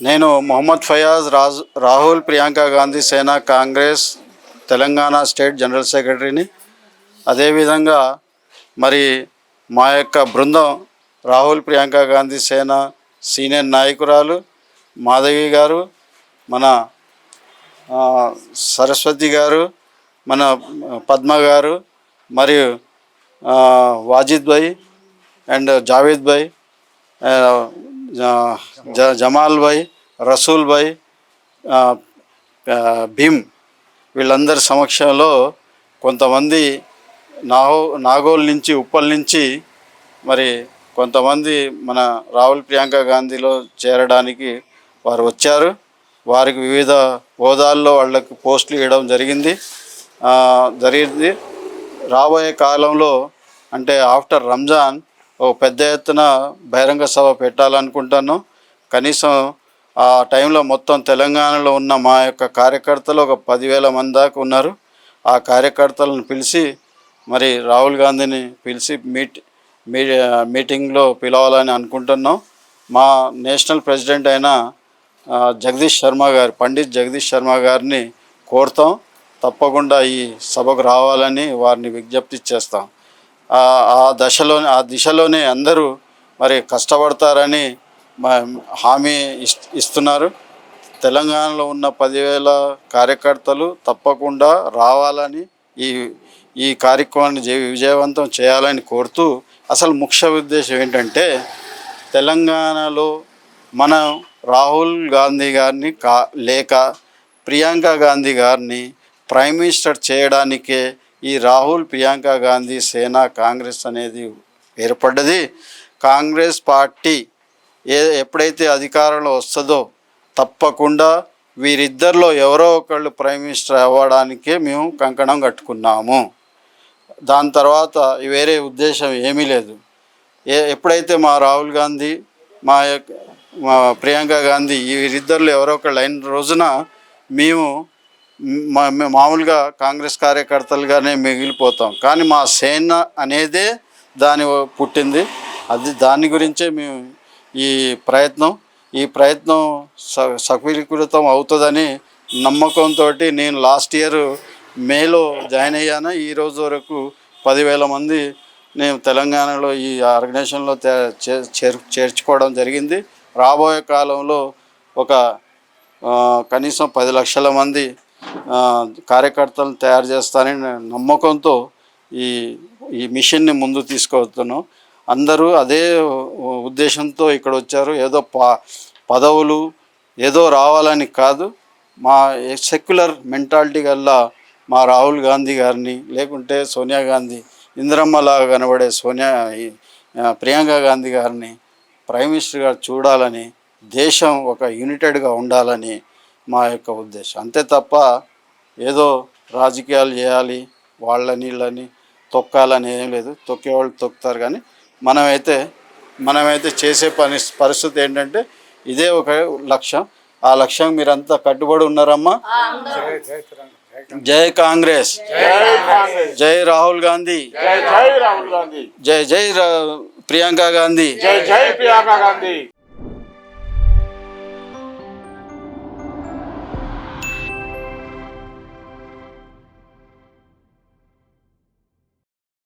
నేను Mohammed Fayaz Raj Rahul Priyanka Gandhi Sena Congress Telangana state general సెక్రటరీని. అదేవిధంగా మరి మా యొక్క బృందం రాహుల్ ప్రియాంక గాంధీ సేన సీనియర్ నాయకురాలు మాధవి గారు మన సరస్వతి గారు మన పద్మ గారు మరియు వాజిద్ భాయ్ అండ్ జావేద్ భాయ్ జ- జమాల్ భాయ్ రసూల్ భాయ్ భీమ్ వీళ్ళందరి సమక్షంలో కొంతమంది నాగో నాగోల్ నుంచి ఉప్పల్ నుంచి మరి కొంతమంది మన రాహుల్ ప్రియాంక గాంధీలో చేరడానికి వారు వచ్చారు. వారికి వివిధ హోదాల్లో వాళ్ళకి పోస్టులు ఇవ్వడం జరిగింది. జరిగింది. రాబోయే కాలంలో అంటే ఆఫ్టర్ రంజాన్ ఓ పెద్ద ఎత్తున బహిరంగ సభ పెట్టాలనుకుంటాను కనీసం ఆ టైంలో మొత్తం తెలంగాణలో ఉన్న మా యొక్క కార్యకర్తలు ఒక పదివేల మంది దాకా ఉన్నారు. ఆ కార్యకర్తలను పిలిచి మరి రాహుల్ గాంధీని పిలిచి మీట్ మీ మీటింగ్లో పిలవాలని అనుకుంటున్నాం. మా నేషనల్ ప్రెసిడెంట్ అయిన జగదీష్ శర్మ గారు పండిత్ జగదీష్ శర్మ గారిని కోరుతాం. తప్పకుండా ఈ సభకు రావాలని వారిని విజ్ఞప్తి చేస్తాం. ఆ దశలో ఆ దిశలోనే అందరూ మరి కష్టపడతారని హామీ ఇస్- ఇస్తున్నారు. తెలంగాణలో ఉన్న పదివేల కార్యకర్తలు తప్పకుండా రావాలని ఈ ఈ కార్యక్రమాన్ని విజయవంతం చేయాలని కోరుతూ అసలు ముఖ్య ఉద్దేశం ఏంటంటే తెలంగాణలో మనం రాహుల్ గాంధీ గారిని కా లేక ప్రియాంక గాంధీ గారిని ప్రైమ్ మినిస్టర్ చేయడానికే ఈ రాహుల్ ప్రియాంక గాంధీ సేన కాంగ్రెస్ అనేది ఏర్పడ్డది. కాంగ్రెస్ పార్టీ ఏ ఎప్పుడైతే అధికారంలో వస్తుందో తప్పకుండా వీరిద్దరిలో ఎవరో ఒకళ్ళు ప్రైమ్ మినిస్టర్ అవ్వడానికే మేము కంకణం కట్టుకున్నాము. దాని తర్వాత వేరే ఉద్దేశం ఏమీ లేదు. ఏ ఎప్పుడైతే మా రాహుల్ గాంధీ మా యొక్క మా ప్రియాంక గాంధీ వీరిద్దరిలో ఎవరో ఒకళ్ళు అయిన రోజున మేము మామూలుగా కాంగ్రెస్ కార్యకర్తలుగానే మిగిలిపోతాం. కానీ మా సేన అనేదే దాని పుట్టింది. అది దాని గురించే మేము ఈ ప్రయత్నం. ఈ ప్రయత్నం స సఫలీకృతం అవుతుందని నమ్మకంతో నేను లాస్ట్ ఇయర్ మేలో జాయిన్ అయ్యాను. ఈ రోజు వరకు పదివేల మంది నేను తెలంగాణలో ఈ ఆర్గనైజేషన్లో చే- చేర్ చేర్చుకోవడం జరిగింది. రాబోయే కాలంలో ఒక కనీసం పది లక్షల మంది కార్యకర్తలను తయారు చేస్తానని నమ్మకంతో ఈ ఈ మిషన్ని ముందు తీసుకువెళ్తున్నాం అందరూ అదే ఉద్దేశంతో ఇక్కడ వచ్చారు. ఏదో ప పదవులు ఏదో రావాలని కాదు. మా సెక్యులర్ మెంటాలిటీ గల్లా మా రాహుల్ గాంధీ గారిని లేకుంటే సోనియా గాంధీ ఇందిరమ్మలాగా కనబడే సోనియా ప్రియాంక గాంధీ గారిని ప్రైమ్ మినిస్టర్ గారు చూడాలని దేశం ఒక యూనిటెడ్గా ఉండాలని మా యొక్క ఉద్దేశం. అంతే తప్ప ఏదో రాజకీయాలు చేయాలి వాళ్ళని వీళ్ళని తొక్కాలని ఏం లేదు. తొక్కేవాళ్ళు తొక్కుతారు కానీ మనమైతే మనమైతే చేసే పని పరిస్థితి ఏంటంటే ఇదే ఒక లక్ష్యం. ఆ లక్ష్యం మీరంతా కట్టుబడి ఉన్నారమ్మా. జై కాంగ్రెస్. జై రాహుల్ గాంధీ. జై జై రాహుల్ గాంధీ. జై జై రా- ప్రియాంక గాంధీ. జై జై ప్రియాంక గాంధీ.